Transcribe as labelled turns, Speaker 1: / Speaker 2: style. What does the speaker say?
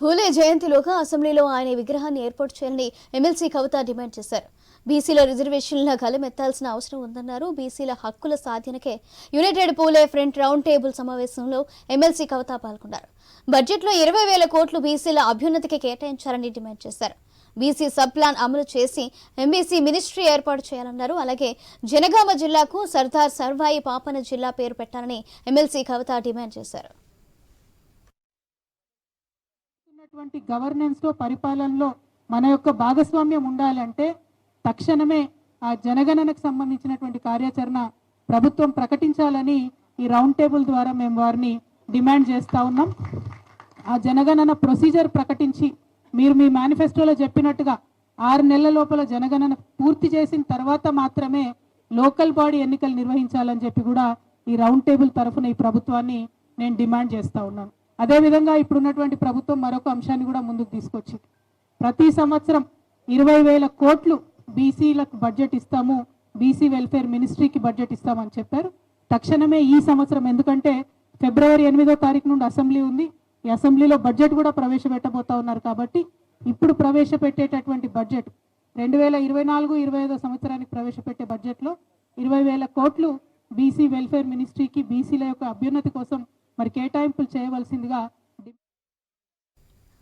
Speaker 1: పూలే జయంతిలోగా అసెంబ్లీలో ఆయన విగ్రహాన్ని ఏర్పాటు చేయాలని ఎమ్మెల్సీ కవిత డిమాండ్ చేశారు. బీసీల రిజర్వేషన్ల గలమెత్తాల్సిన అవసరం ఉందన్నారు. బీసీల హక్కుల సాధనకే united Phule front round table సమావేశంలో ఎమ్మెల్సీ కవిత పాల్గొన్నారు. బడ్జెట్లో ఇరవై వేల కోట్లు బీసీల అభ్యున్నతికి కేటాయించాలని డిమాండ్ చేశారు. బీసీ సబ్ ప్లాన్ అమలు చేసి ఎంబీసీ మినిస్ట్రీ ఏర్పాటు చేయాలన్నారు. అలాగే జనగామ జిల్లాకు సర్దార్ సర్వాయి పాపన జిల్లా పేరు పెట్టాలని ఎమ్మెల్సీ కవిత డిమాండ్ చేశారు.
Speaker 2: ఉన్నటువంటి గవర్నెన్స్లో పరిపాలనలో మన యొక్క భాగస్వామ్యం ఉండాలంటే తక్షణమే ఆ జనగణనకు సంబంధించినటువంటి కార్యాచరణ ప్రభుత్వం ప్రకటించాలని ఈ రౌండ్ టేబుల్ ద్వారా మేము వారిని డిమాండ్ చేస్తూ ఉన్నాం. ఆ జనగణన ప్రొసీజర్ ప్రకటించి మీరు మీ మేనిఫెస్టోలో చెప్పినట్టుగా ఆరు నెలల లోపల జనగణన పూర్తి చేసిన తర్వాత మాత్రమే లోకల్ బాడీ ఎన్నికలు నిర్వహించాలని చెప్పి కూడా ఈ రౌండ్ టేబుల్ తరఫున ఈ ప్రభుత్వాన్ని నేను డిమాండ్ చేస్తూ ఉన్నాను. అదేవిధంగా ఇప్పుడున్నటువంటి ప్రభుత్వం మరొక అంశాన్ని కూడా ముందుకు తీసుకొచ్చింది. ప్రతి సంవత్సరం ఇరవై వేల కోట్లు బీసీలకు బడ్జెట్ ఇస్తాము బీసీ వెల్ఫేర్ మినిస్ట్రీకి బడ్జెట్ ఇస్తామని చెప్పారు. తక్షణమే ఈ సంవత్సరం ఎందుకంటే ఫిబ్రవరి ఎనిమిదో తారీఖు నుండి అసెంబ్లీ ఉంది. ఈ అసెంబ్లీలో బడ్జెట్ కూడా ప్రవేశపెట్టబోతా ఉన్నారు కాబట్టి ఇప్పుడు ప్రవేశపెట్టేటటువంటి బడ్జెట్ రెండు వేల ఇరవై నాలుగు ఇరవై ఐదో సంవత్సరానికి ప్రవేశపెట్టే బడ్జెట్లో ఇరవై వేల కోట్లు బీసీ వెల్ఫేర్ మినిస్ట్రీకి బీసీల యొక్క అభ్యున్నతి కోసం మరి కేటాయింపులు చేయవలసిందిగా